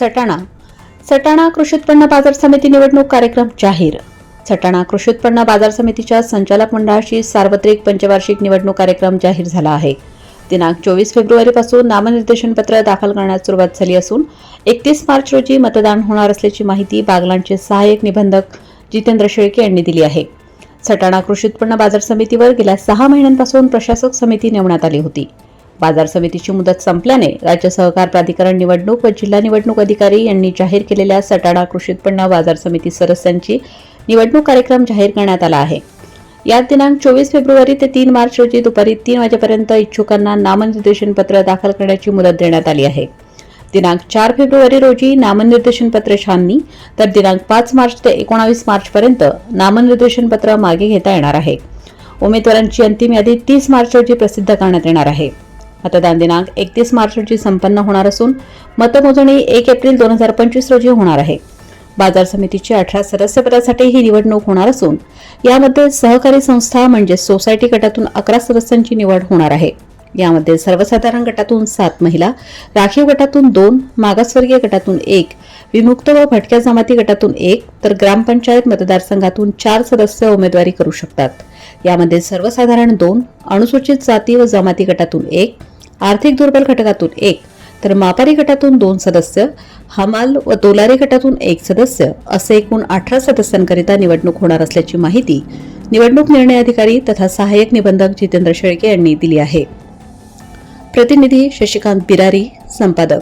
सटाणा. सटाणा कृषी उत्पन्न बाजार समिती निवडणूक कार्यक्रम जाहीर. सटाणा कृषी उत्पन्न बाजार समितीच्या संचालक मंडळाची सार्वत्रिक पंचवार्षिक निवडणूक कार्यक्रम जाहीर झाला आहे. दिनांक चोवीस फेब्रुवारीपासून नामनिर्देशन पत्र दाखल करण्यास सुरुवात झाली असून एकतीस मार्च रोजी मतदान होणार असल्याची माहिती बागलांचे सहाय्यक निबंधक जितेंद्र शेळके यांनी दिली आहे. सटाणा कृषी उत्पन्न बाजार समितीवर गेल्या सहा महिन्यांपासून प्रशासक समिती नेमण्यात आली होती. बाजार समितीची मुदत संपल्याने राज्य सहकार प्राधिकरण निवडणूक व जिल्हा निवडणूक अधिकारी यांनी जाहीर केलेल्या सटाणा कृषी उत्पन्न बाजार समिती सदस्यांची निवडणूक कार्यक्रम जाहीर करण्यात आला आहे. यात दिनांक चोवीस फेब्रुवारी ते तीन मार्च रोजी दुपारी तीन वाजेपर्यंत इच्छुकांना नामनिर्देशन पत्र दाखल करण्याची मुदत देण्यात आली आहे. दिनांक चार फेब्रुवारी रोजी नामनिर्देशन पत्र छाननी तर दिनांक पाच मार्च ते एकोणावीस मार्चपर्यंत नामनिर्देशन पत्र मागे घेता येणार आहे. उमेदवारांची अंतिम यादी तीस मार्च रोजी प्रसिद्ध करण्यात येणार आहे. मतदान दिनांक एकतीस मार्च रोजी संपन्न होणार असून मतमोजणी एक एप्रिल दोन हजार पंचवीस रोजी होणार आहे. बाजार समितीची अठरा सदस्यपदासाठी ही निवडणूक होणार असून यामध्ये सहकारी संस्था म्हणजे सोसायटी गटातून अकरा सदस्यांची निवड होणार आहे. यामध्ये सर्वसाधारण गटातून सात महिला राखीव गटातून दोन मागासवर्गीय गटातून एक विमुक्त व भटक्या जमाती गटातून एक तर ग्रामपंचायत मतदारसंघातून चार सदस्य उमेदवारी करू शकतात. यामध्ये सर्वसाधारण दोन अनुसूचित जाती व जमाती गटातून एक आर्थिक दुर्बल घटकातून एक तर मापारी गटातून दोन सदस्य हमाल व तोलारी गटातून एक सदस्य असे एकूण अठरा सदस्यांकरिता निवडणूक होणार असल्याची माहिती निवडणूक निर्णय अधिकारी तथा सहाय्यक निबंधक जितेंद्र शेळके यांनी दिली आहे. प्रतिनिधी शशिकांत बिरारी संपादक.